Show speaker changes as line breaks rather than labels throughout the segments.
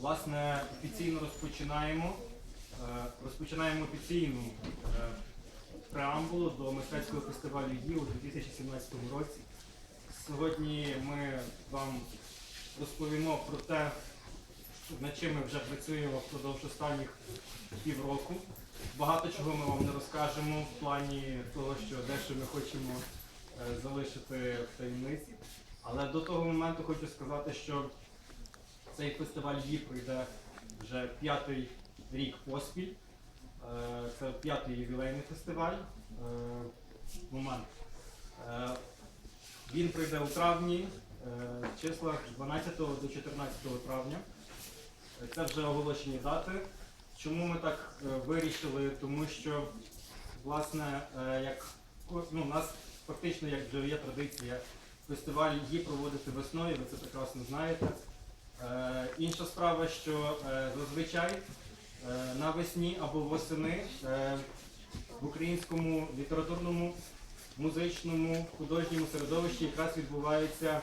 Власне, офіційно розпочинаємо. е, Розпочинаємо офіційну е, преамбулу до мистецького фестивалю ГІ у 2017 році. Сьогодні ми вам розповімо про те, над чим ми вже працюємо впродовж останніх півроку. Багато чого ми вам не розкажемо в плані того, що дещо ми хочемо е, залишити в таємниці. Але до того моменту хочу сказати, що цей фестиваль ГІ пройде вже п'ятий рік поспіль. Е, Це п'ятий ювілейний фестиваль. Е, Момент. Е, Він пройде у травні, в числах 12 до 14 травня. Це вже оголошені дати. Чому ми так вирішили? Тому що, власне, як ну, у нас фактично як вже є традиція фестиваль її проводити весною, ви це прекрасно знаєте. Е, інша справа, що е, зазвичай е, навесні або восени в українському літературному, музичному, художньому середовищі якраз відбуваються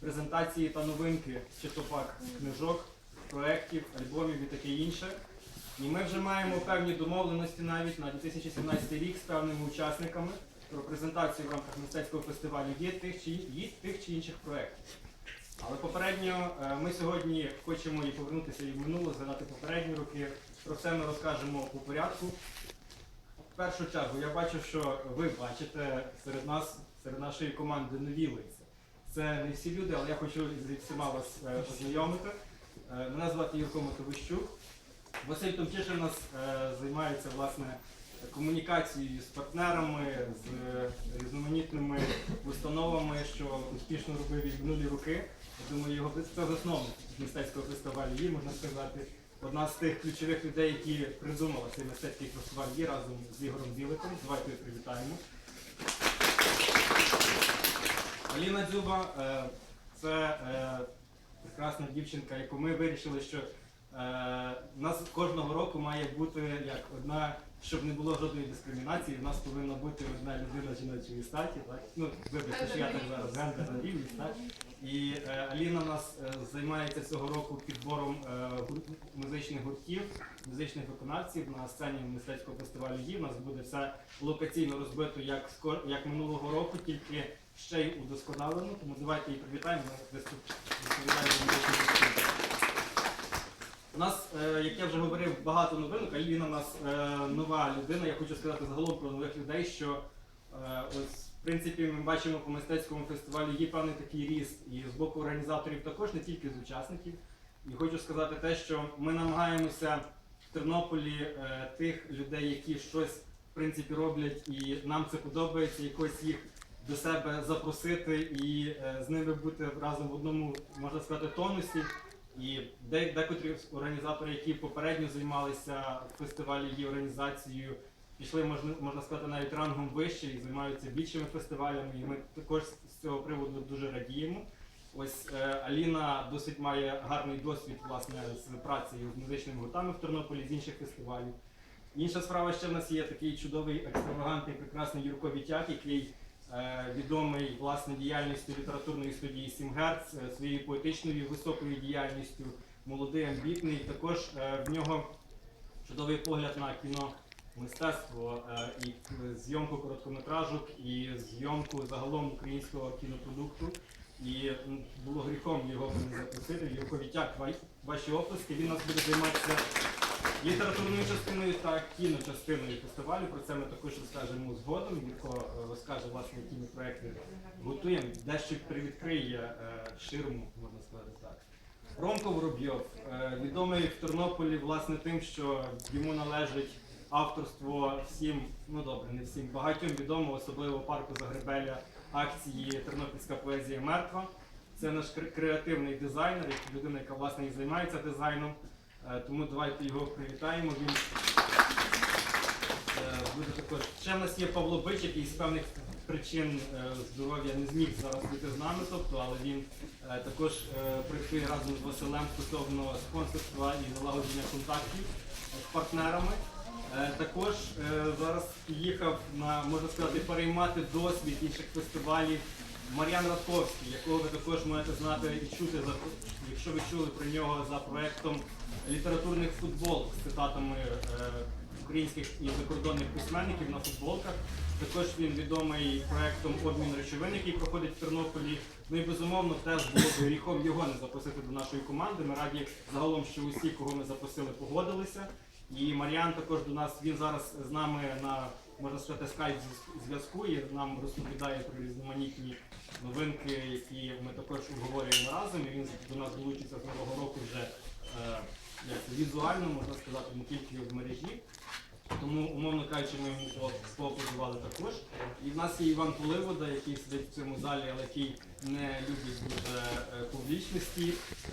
презентації та новинки чи то пак книжок, проєктів, альбомів і таке інше. І ми вже маємо певні домовленості навіть на 2017 рік з певними учасниками про презентацію в рамках мистецького фестивалю є тих чи, є тих чи інших проєктів. Але попередньо е, ми сьогодні хочемо і повернутися і в минуле, згадати попередні роки. Про це ми розкажемо по порядку. В першу чергу я бачу, що ви бачите серед нас, серед нашої команди нові лиця. Це не всі люди, але я хочу зі всіма вас е, познайомити. Е, Мене звати Юрко Мотовищук. Василь Томчишин у нас е, займається власне комунікацією з партнерами, з е, різноманітними установами, що успішно робив і в минулі роки. Я думаю, його це засновник мистецького фестивалю є, можна сказати. Одна з тих ключових людей, які придумали цей мистецький фестиваль є разом з Ігорем Біликом. Давайте привітаємо. Аліна Дзюба е, це е, прекрасна дівчинка, яку ми вирішили, що у нас кожного року має бути як одна, щоб не було жодної дискримінації, у нас повинна бути одна людина жіночої статі. Так? Ну, вибачте, що я так зараз гендерна рівність, так? І е, Аліна у нас е, займається цього року підбором е, гур- музичних гуртів, музичних виконавців на сцені мистецького фестивалю «Ї». У нас буде все локаційно розбито як, скор- як минулого року, тільки ще й удосконалено. Тому давайте її привітаємо. Вона виступ- відповідає за музичні гурти. У нас, е, як я вже говорив, багато новинок. Аліна у нас е, нова людина. Я хочу сказати загалом про нових людей, що е, ось в принципі ми бачимо по мистецькому фестивалі є певний такий ріст і з боку організаторів також, не тільки з учасників. І хочу сказати те, що ми намагаємося в Тернополі тих людей, які щось в принципі роблять, і нам це подобається, якось їх до себе запросити і з ними бути разом в одному, можна сказати, тонусі. І декотрі організатори, які попередньо займалися фестивалі її організацією, пішли, можна, можна сказати, навіть рангом вище і займаються більшими фестивалями. І ми також з цього приводу дуже радіємо. Ось е, Аліна досить має гарний досвід власне з працею з музичними гуртами в Тернополі, з інших фестивалів. Інша справа ще в нас є такий чудовий, екстравагантний, прекрасний Юрко Вітяк, який відомий власне діяльністю літературної студії 7 Герц, е, своєю поетичною високою діяльністю, молодий, амбітний. Також е, в нього чудовий погляд на кіно. Мистецтво е, і е, зйомку короткометражок, і зйомку загалом українського кінопродукту. І було гріхом його не запросити. Юрко Вітяк, ваші оплески. Він нас буде займатися літературною частиною та кіночастиною фестивалю. Про це ми також розкажемо згодом. Юрко е, розкаже, власне, які ми проекти готуємо. Дещо привідкриє е, ширму, можна сказати так. Ромко Воробйов, е, відомий в Тернополі власне тим, що йому належить авторство всім, ну добре, не всім, багатьом відомо, особливо парку Загребеля акції Тернопільська поезія мертва. Це наш креативний дизайнер, людина, яка власне і займається дизайном. Е, Тому давайте його привітаємо. Він е, буде також. Ще в нас є Павло Бич, який з певних причин е, здоров'я не зміг зараз бути з нами, тобто, але він також працює разом з Василем стосовно спонсорства і налагодження контактів з партнерами. Також зараз їхав на, можна сказати, переймати досвід інших фестивалів Мар'ян Радковський, якого ви також можете знати і чути, якщо ви чули про нього за проектом літературних футболок з цитатами е, українських і закордонних письменників на футболках. Також він відомий проектом обмін речовин, який проходить в Тернополі. Ну і безумовно теж було б гріхом його не запросити до нашої команди. Ми раді загалом, що усі, кого ми запросили, погодилися. І Мар'ян також до нас, він зараз з нами на можна сказати, скайп зв'язку і нам розповідає про різноманітні новинки, які ми також обговорюємо разом. І він до нас долучиться з нового року вже е, візуально, можна сказати, не тільки в мережі. Тому, умовно кажучи, ми йому по- також. І в нас є Іван Поливода, який сидить в цьому залі, але який не любить дуже е, публічності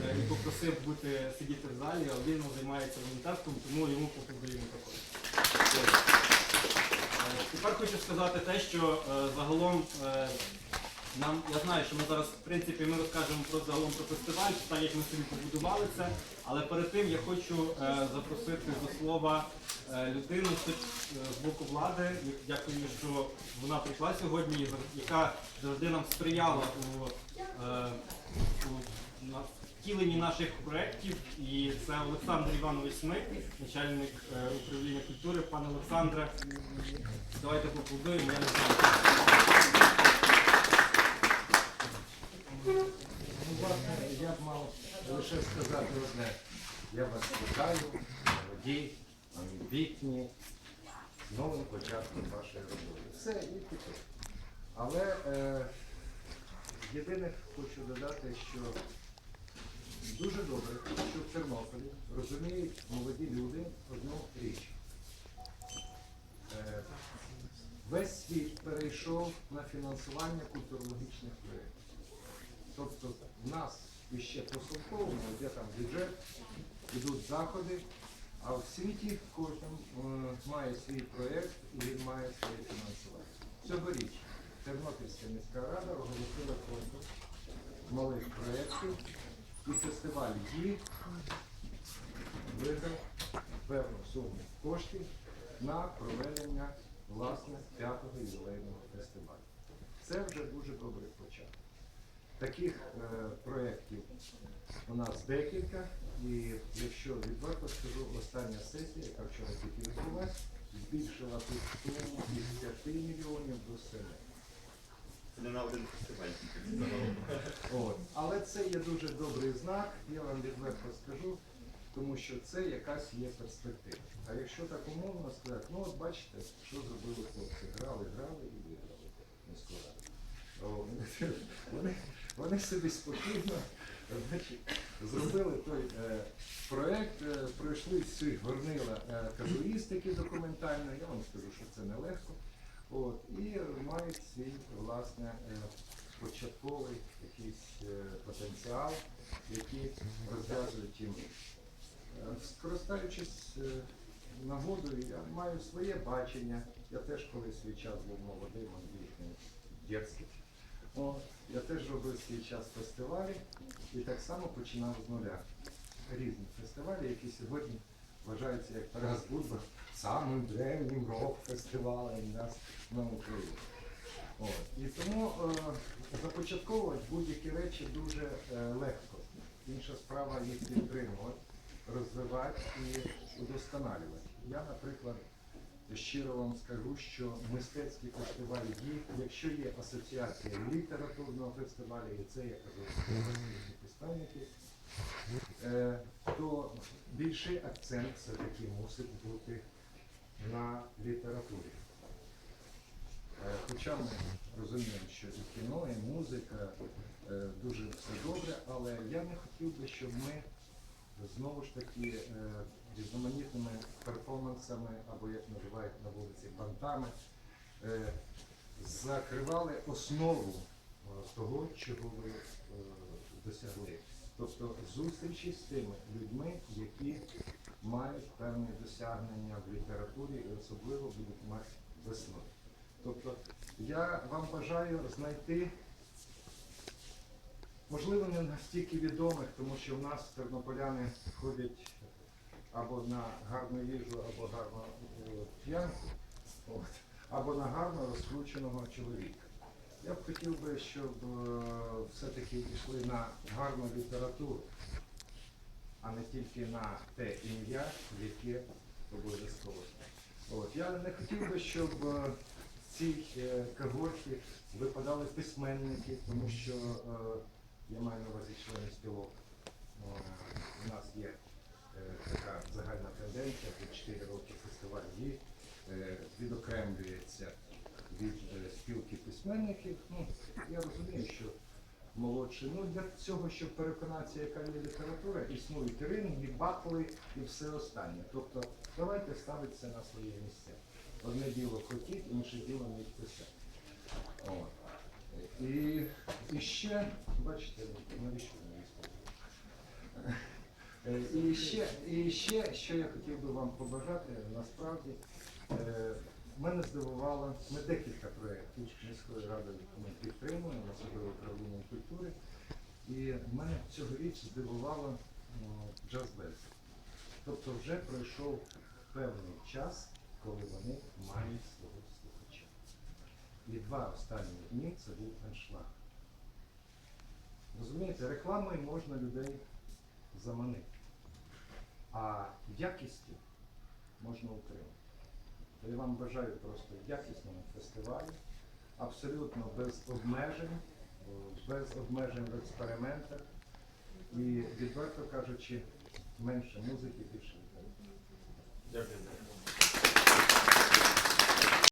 е, і попросив бути сидіти в залі, а він займається волонтерством, тому йому поаплодуємо також. Е, Тепер хочу сказати те, що загалом нам я знаю, що ми зараз в принципі ми розкажемо про загалом про фестиваль, так як ми собі побудували це. Але перед тим я хочу е, запросити до слова е, людину з, е, з боку влади. Дякую, що вона прийшла сьогодні, яка завжди нам сприяла у, е, у на- втіленні наших проєктів. І це Олександр Іванович Смик, начальник е, управління культури. Пане Олександре, давайте поаплодуємо. Я не знаю.
Я б мав лише сказати одне. Я вас вітаю, молоді, амбітні, з новим початком вашої роботи. Все і таке. Але е, єдине хочу додати, що дуже добре, що в Тернополі розуміють молоді люди одну річ. Е, весь світ перейшов на фінансування культурологічних проєктів. Тобто в нас іще по совковому, де там бюджет, йдуть заходи, а в світі кожен е, має свій проєкт і він має своє фінансування. Цьогоріч Тернопільська міська рада оголосила конкурс малих проєктів і фестиваль «Ї» виграв певну суму коштів на проведення власне п'ятого ювілейного фестивалю. Це вже дуже добрий початок. Таких е, проєктів у нас декілька, і якщо відверто скажу, остання сесія, яка вчора тільки відбулася, збільшила тут суму із 5 мільйонів до 7.
Це не на один фестиваль.
Але це є дуже добрий знак, я вам відверто скажу, тому що це якась є перспектива. А якщо так умовно сказати, ну от бачите, що зробили хлопці, грали, грали і виграли міську раду. О, Вони, вони собі спокійно значить, зробили той е, проєкт, е, пройшли всі горнила е, казуїстики документальної, я вам скажу, що це нелегко. От, і мають свій власне е, початковий якийсь е, потенціал, який розв'язують їм. Е, Скористаючись е, нагодою, я маю своє бачення. Я теж колись свій час був молодим, амбітним, дерзким. Я теж робив свій час фестивалі і так само починав з нуля. Різні фестивалі, які сьогодні вважаються як Тарас Будба самим древнім рок-фестивалем нас на Україні. От. І тому е, започатковувати будь-які речі дуже е, легко. Інша справа їх підтримувати, розвивати і удосконалювати. Я, наприклад, щиро вам скажу, що мистецькі фестивалі дій, якщо є асоціація літературного фестивалю, і це я кажу російські е, то більший акцент все-таки мусить бути на літературі. Е, Хоча ми розуміємо, що і кіно, і музика е, дуже все добре, але я не хотів би, щоб ми знову ж таки е, різноманітними перформансами, або як називають на вулиці бантами, е, закривали основу е, того, чого ви досягли. Тобто зустрічі з тими людьми, які мають певні досягнення в літературі і особливо будуть мати весною. Тобто я вам бажаю знайти, можливо, не настільки відомих, тому що в нас тернополяни ходять або на гарну їжу, або гарну е, п'янку, або на гарно розкрученого чоловіка. Я б хотів би, щоб е, все-таки йшли на гарну літературу, а не тільки на те ім'я, яке обов'язково. Я не хотів би, щоб е, в цій когорті випадали письменники, тому що я маю на увазі члени спілок. Е, У нас є е, така загальна тенденція, тут 4 роки фестиваль є, е, відокремлюється від спілки письменників. Ну, я розумію, що молодші. Ну, для цього, щоб переконатися, яка є література, існують ринги, батли і все останнє. Тобто давайте ставитися на свої місця. Одне діло хотіть, інше діло не писати. І, і ще, бачите, навіщо? Е, І ще, і ще, що я хотів би вам побажати, насправді, е, мене здивувало, ми декілька проєктів міської ради ми підтримуємо себе управління культури. І мене цьогоріч здивувало джаз бенд. Тобто вже пройшов певний час, коли вони мають свого. І два останні дні це був аншлаг. Розумієте, рекламою можна людей заманити, а якістю можна утримати. Я вам бажаю просто якісного фестивалю, абсолютно без обмежень, без обмежень в експериментах. І відверто кажучи, менше музики, більше літератури.
Дякую.